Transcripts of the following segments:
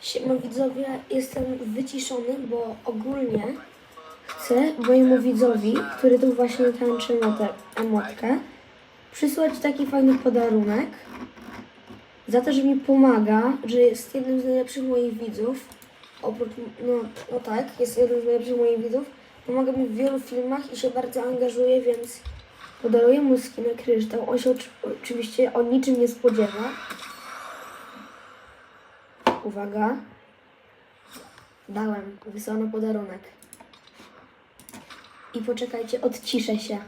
Siema widzowie, jestem wyciszony, bo ogólnie chcę mojemu widzowi, który tu właśnie tańczy na tę emotkę, przysłać taki fajny podarunek za to, że mi pomaga, że jest jednym z najlepszych moich widzów. Oprócz, no, no tak, jest jednym z najlepszych moich widzów. Pomaga mi w wielu filmach i się bardzo angażuje, więc podaruję mu skinę kryształ. On się oczy- oczywiście o niczym nie spodziewa. Uwaga. Dałem. Wysłano podarunek. I poczekajcie, odciszę się.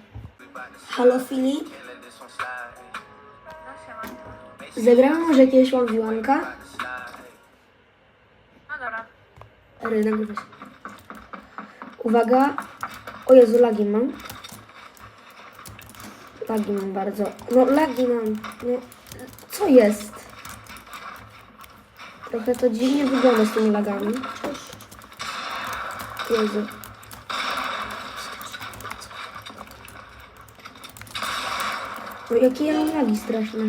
Halo Filip? Zagramy może jakiegoś łamwiłanka? No dobra. Ry, nagrywa się. Uwaga. O Jezu, lagi mam. Lagi mam bardzo. No, lagi mam. No, co jest? Trochę to dziwnie wygląda z tymi lagami. Jezu. No, jakie ja mam lagi straszne.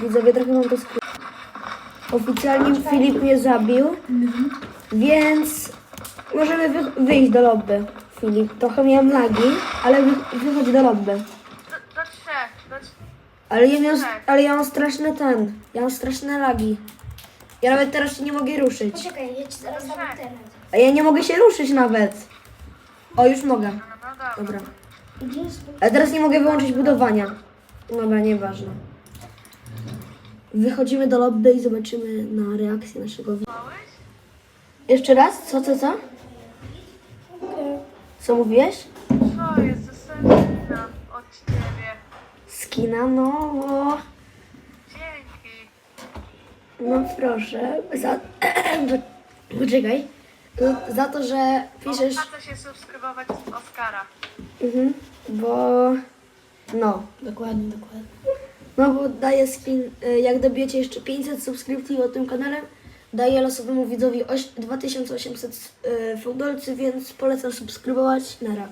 Widzowie, trochę mam to skry... Oficjalnie Filip mnie zabił, więc możemy wy wyjść do lobby. Filip, trochę miałem lagi, ale wy wychodź do lobby. Do, do trzech. Do trz- Ale ja, miał, ale ja mam straszny ten, ja mam straszne lagi. Ja nawet teraz się nie mogę ruszyć. Poczekaj, ja ci zaraz dam Tak. internet. A ja nie mogę się ruszyć nawet. O, już mogę. no, no dobra. Dobra. Gdzie jest tu? Ale teraz nie mogę wyłączyć budowania. Dobra, nieważne. Wychodzimy do lobby i zobaczymy na reakcję naszego widza. Małeś? Jeszcze raz? Co, co, co? Co mówiłeś? Co jest? Dostałem od ciebie. Skina, no, no, Dzięki. no proszę. Za... Poczekaj. No, za to, że piszesz... Opłaca się subskrybować Oskara. Mhm, bo... No, Dokładnie, dokładnie. no bo daję skin... y, Jak dobijecie jeszcze 500 subskrypcji o tym kanale, daję losowemu widzowi oś- 2800 y, więc polecam subskrybować. Nara.